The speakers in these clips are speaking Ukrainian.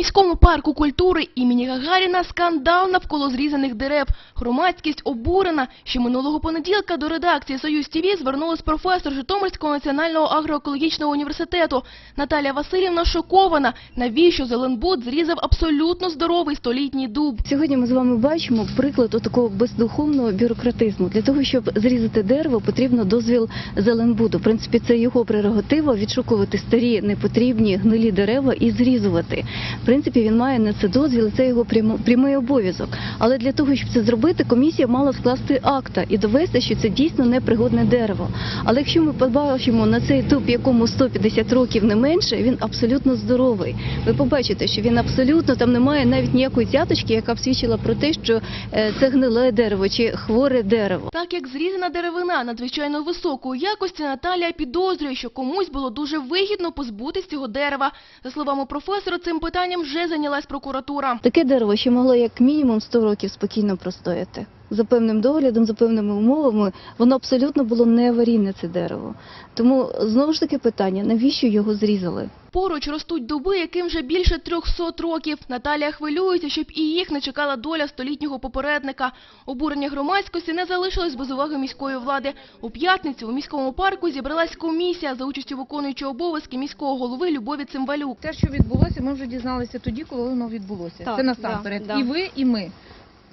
міському парку культури імені Гагаріна скандал навколо зрізаних дерев. Громадськість обурена, що минулого понеділка до редакції «Союз ТІВІ» звернулась професор Житомирського національного агроекологічного університету. Наталя Васильівна шокована, навіщо Зеленбуд зрізав абсолютно здоровий столітній дуб. Сьогодні ми з вами бачимо приклад такого бездуховного бюрократизму. Для того, щоб зрізати дерево, потрібно дозвіл Зеленбуду. В принципі, це його прерогатива відшукувати старі, непотрібні, гнилі дерева і зрізувати. Принципі, він має на це дозвіл, це його прямий обов'язок. Але для того, щоб це зробити, комісія мала скласти акта і довести, що це дійсно непригодне дерево. Але якщо ми побачимо на цей дуб, якому 150 років не менше, він абсолютно здоровий. Ви побачите, що він абсолютно там немає навіть ніякої цяточки, яка б свідчила про те, що е, це гниле дерево чи хворе дерево. Так як зрізана деревина надзвичайно високої якості, Наталія підозрює, що комусь було дуже вигідно позбутись цього дерева. За словами професора, цим питанням вже зайнялась прокуратура. Таке дерево ще могло як мінімум 100 років спокійно простояти. За певним доглядом, за певними умовами, воно абсолютно було не аварійне це дерево. Тому знову ж таки питання, навіщо його зрізали? Поруч ростуть дуби, яким вже більше 300 років. Наталія хвилюється, щоб і їх не чекала доля столітнього попередника. Обурення громадськості не залишилось без уваги міської влади. У п'ятницю у міському парку зібралась комісія за участю виконуючого обов'язки міського голови Любові Цимбалюк. Те, що відбулося, ми вже дізналися тоді, коли воно відбулося. Так, Це насамперед. да, да. І ви, і ми.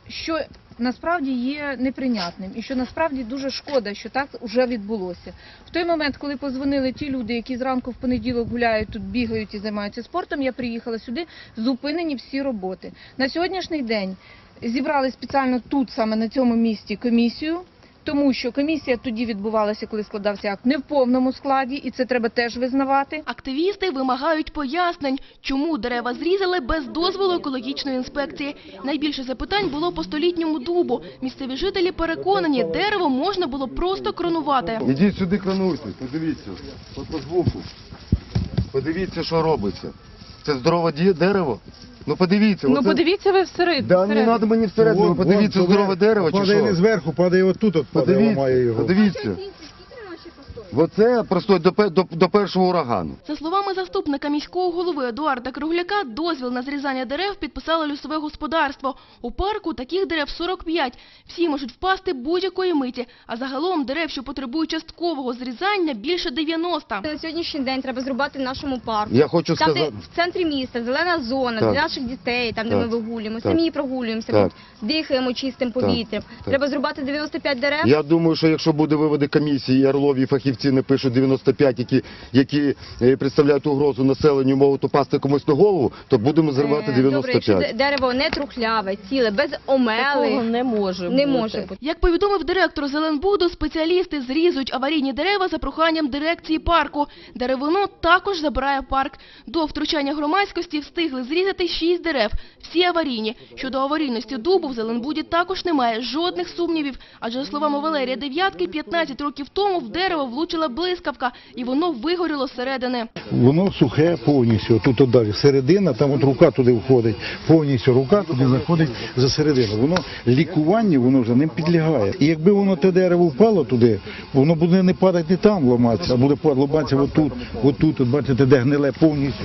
Що насправді є неприйнятним, і що насправді дуже шкода, що так вже відбулося. В той момент, коли позвонили ті люди, які зранку в понеділок гуляють тут, бігають і займаються спортом, я приїхала сюди, зупинені всі роботи. На сьогоднішній день зібрали спеціально тут, саме на цьому місці, комісію. Тому що комісія тоді відбувалася, коли складався акт не в повному складі, і це треба теж визнавати. Активісти вимагають пояснень, чому дерева зрізали без дозволу екологічної інспекції. Найбільше запитань було по столітньому дубу. Місцеві жителі переконані, дерево можна було просто кронувати. Ідіть сюди крануйтесь, подивіться, от по звуку. Подивіться, що робиться. Це здорове дерево? Ну подивіться. Ну оце- подивіться ви всередину. Да, не треба мені всередину, Вон, подивіться, вон, здорове дерево чи Падає не що? зверху, падає отут, от падає, ламає Подивіться, його. подивіться. Оце просто до, до, до першого урагану. За словами заступника міського голови Едуарда Кругляка, дозвіл на зрізання дерев підписало лісове господарство. У парку таких дерев 45. Всі можуть впасти будь-якої миті. А загалом дерев, що потребують часткового зрізання, більше 90. На сьогоднішній день треба зрубати в нашому парку. Я хочу Там, де сказати. в центрі міста, зелена зона Так. для наших дітей, там де Так. ми вигулюємо, Так. самі прогулюємося, Так. дихаємо чистим повітрям. Треба зрубати 95 дерев. Я думаю, що якщо буде виводи комісії, і Орлові фахівці не пишуть 95, які, які е, представляють угрозу населенню, можуть упасти комусь на голову, то будемо зривати Е, Добре, 95. дерево не трухляве, ціле, без омели, не може не може бути. Як повідомив директор Зеленбуду, спеціалісти зрізують аварійні дерева за проханням дирекції парку. Деревину також забирає парк. До втручання громадськості встигли зрізати шість дерев. Всі аварійні. Щодо аварійності дубу в Зеленбуді також немає жодних сумнівів. Адже, за словами Валерія Дев'ятки, 15 років тому в дерево влучила блискавка, і воно вигоріло зсередини. Воно сухе повністю, тут далі середина, там от рука туди входить, повністю рука туди заходить за середину. Воно лікуванню, воно вже не підлягає. І якби воно те дерево впало туди, воно буде не падати там ламатися, а буде ламатися отут, отут, от бачите, де гниле повністю.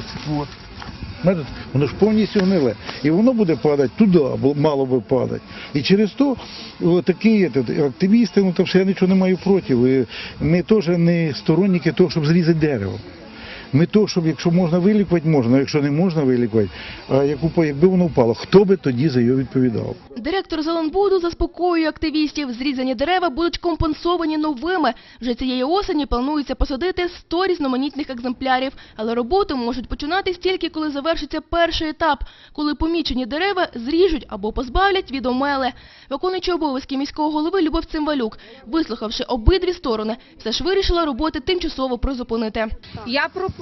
Бачите, Воно ж повністю гниле. І воно буде падати туди, бо мало би падати. І через то такі активісти, ну то все я нічого не маю проти. Ми теж не сторонники того, щоб зрізати дерево. Ми то, щоб якщо можна вилікувати, можна, якщо не можна вилікувати, а як якби воно впало, хто би тоді за його відповідав? Директор Зеленбуду заспокоює активістів. Зрізані дерева будуть компенсовані новими. Вже цієї осені планується посадити 100 різноманітних екземплярів. Але роботи можуть починатись тільки коли завершиться перший етап, коли помічені дерева зріжуть або позбавлять від омели. Виконуючи обов'язки міського голови Любов Цимбалюк, вислухавши обидві сторони, все ж вирішила роботи тимчасово призупинити. Я пропоную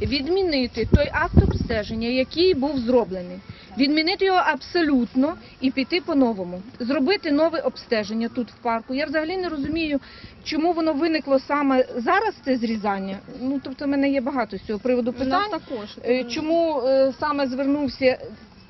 відмінити той акт обстеження, який був зроблений. Відмінити його абсолютно і піти по-новому. Зробити нове обстеження тут в парку. Я взагалі не розумію, чому воно виникло саме зараз це зрізання. Ну тобто, в мене є багато з цього приводу питань. Е, Чому е, саме звернувся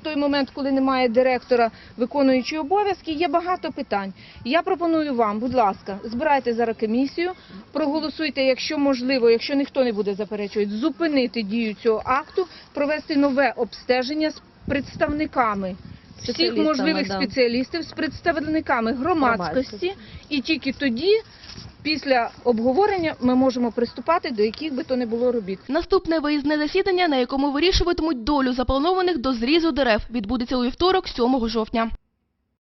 той момент, коли немає директора, виконуючого обов'язки, є багато питань. Я пропоную вам, будь ласка, збирайте зараз комісію, проголосуйте, якщо можливо, якщо ніхто не буде заперечувати, зупинити дію цього акту, провести нове обстеження з представниками. Всіх можливих да. спеціалістів з представниками Громадськості. і тільки тоді, після обговорення, ми можемо приступати до яких би то не було робіт. Наступне виїзне засідання, на якому вирішуватимуть долю запланованих до зрізу дерев, відбудеться у вівторок, 7 жовтня.